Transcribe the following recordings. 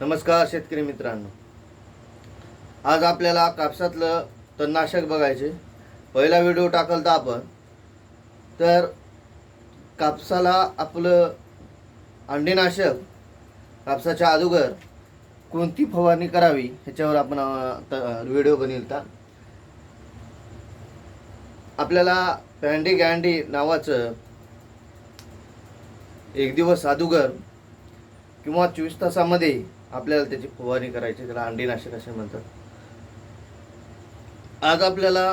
नमस्कार शेतकरी मित्रांनो. आज आपल्याला कापसातलं तणनाशक बघायचे. पहिला व्हिडिओ टाकलता आपण. तर कापसाला आपलं अंडीनाशक कापसाच्या अगोदर कोणती फवारणी करावी ह्याच्यावर आपण व्हिडिओ त- व्हिडिओ आपल्याला पॅन्डी गँडी नावाचं एक दिवस अदुगर किंवा चोवीस तासामध्ये आपल्याला त्याची फवारणी करायची त्याला अंडीनाशक असे म्हणतात. आज आपल्याला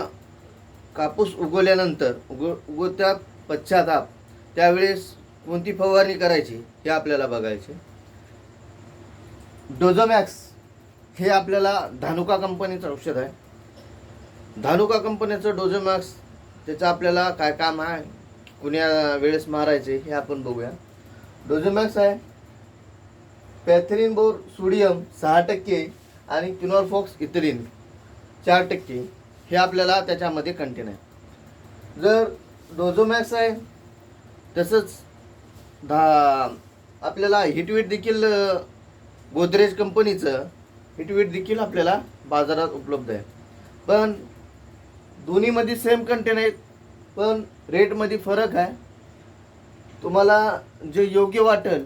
कापूस उगवल्यानंतर उग उगवत्या पश्चाताप त्यावेळेस कोणती फवारणी करायची हे आपल्याला बघायचे. डोझोमॅक्स हे आपल्याला धानुका कंपनीचं औषध आहे. धानुका कंपनीचं डोझोमॅक्स त्याचं आपल्याला काय काम आहे कुण्या वेळेस मारायचे हे आपण बघूया. डोझोमॅक्स आहे पॅथरिन बोर सोडियम सहा टक्के आणि क्युनॉरफॉक्स इथिलीन चार टक्के. हे आपल्याला त्याच्यामध्ये कंटेन आहे. जर डोझोमॅक्स आहे तसंच दहा आपल्याला हिटवीट देखील गोदरेज कंपनीचं हिटवीट देखील आपल्याला बाजारात उपलब्ध आहे. पण दोन्हीमध्ये सेम कंटेन आहेत पण रेटमध्ये फरक आहे. तुम्हाला जे योग्य वाटेल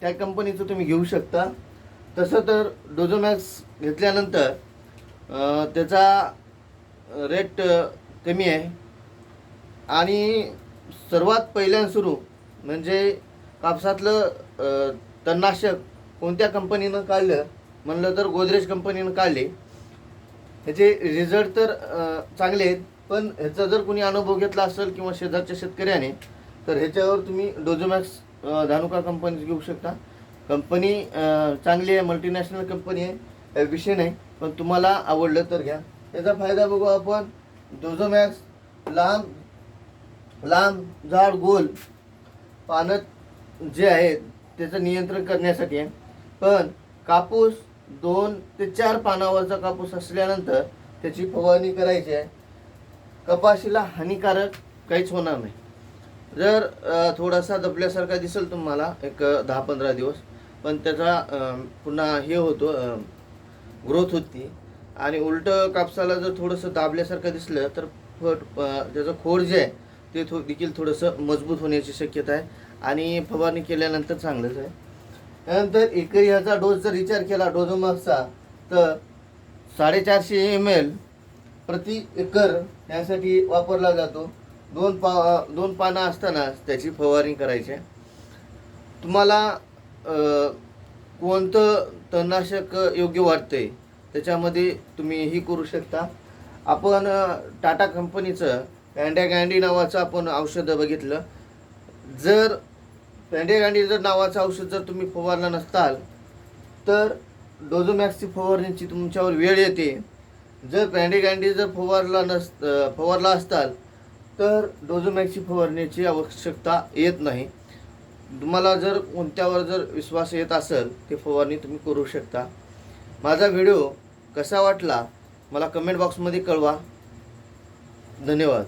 त्या कंपनीचं तुम्ही घेऊ शकता. तसं तर डोझोमॅक्स घेतल्यानंतर त्याचा रेट कमी आहे. आणि सर्वात पहिल्यान सुरू म्हणजे कापसातलं तणनाशक कोणत्या कंपनीनं काढलं? म्हणलं तर गोदरेज कंपनीनं काढले. ह्याचे रिझल्ट तर चांगले आहेत पण ह्याचा जर कोणी अनुभव घेतला असेल किंवा शेजारच्या शेतकऱ्याने तर ह्याच्यावर तुम्ही डोझोमॅक्स धानुका कंपनीच घेऊ शकता. कंपनी चांगली आहे मल्टीनॅशनल कंपनी आहे. विषय नाही पण तुम्हाला आवडलं तर घ्या. याचा फायदा बघू आपण. डोझोमॅक्स लांब लांब जाड गोल पानं जे आहेत त्याचं नियंत्रण करण्यासाठी आहे. पण कापूस दोन ते चार पानावरचा कापूस असल्यानंतर त्याची फवारणी करायची आहे. कपाशीला हानिकारक काहीच होणार नाही. जर थोडासा दबल्यासारखा दिसेल तुम्हाला एक दहा पंधरा दिवस पण त्याचा पुन्हा हे होतो ग्रोथ होती. आणि उलटं कापसाला जर थोडंसं दाबल्यासारखं दिसलं तर फट त्याचं खोड जे आहे ते थो देखील थोडंसं मजबूत होण्याची शक्यता आहे. आणि फवारणी केल्यानंतर चांगलंच आहे. त्यानंतर एकरी ह्याचा डोस जर विचार केला डोजोमागचा तर साडेचारशे एम एल प्रति एकर यासाठी वापरला जातो. दोन पा दोन पानं असताना त्याची फवारणी करायची. आहे तुम्हाला कोणतं तणनाशक योग्य वाटते त्याच्यामध्ये तुम्ही ही करू शकता. आपण टाटा कंपनीचं पॅन्ड्या गँडी नावाचं आपण औषध बघितलं. जर पॅन्ड्या गँडी जर नावाचं औषध जर तुम्ही फवारलं नसताल तर डोझोमॅक्सची फवारणीची तुमच्यावर वेळ येते. जर पॅन्डी गँडी जर फवारला नस फवारला असताल तर डोझोमॅक्सची फवारण्याची आवश्यकता येत नाही. तुम्हाला जर कोणत्यावर जर विश्वास येत असेल ते फवारणी तुम्ही करू शकता. माझा व्हिडिओ कसा वाटला मला कमेंट बॉक्समध्ये कळवा. धन्यवाद.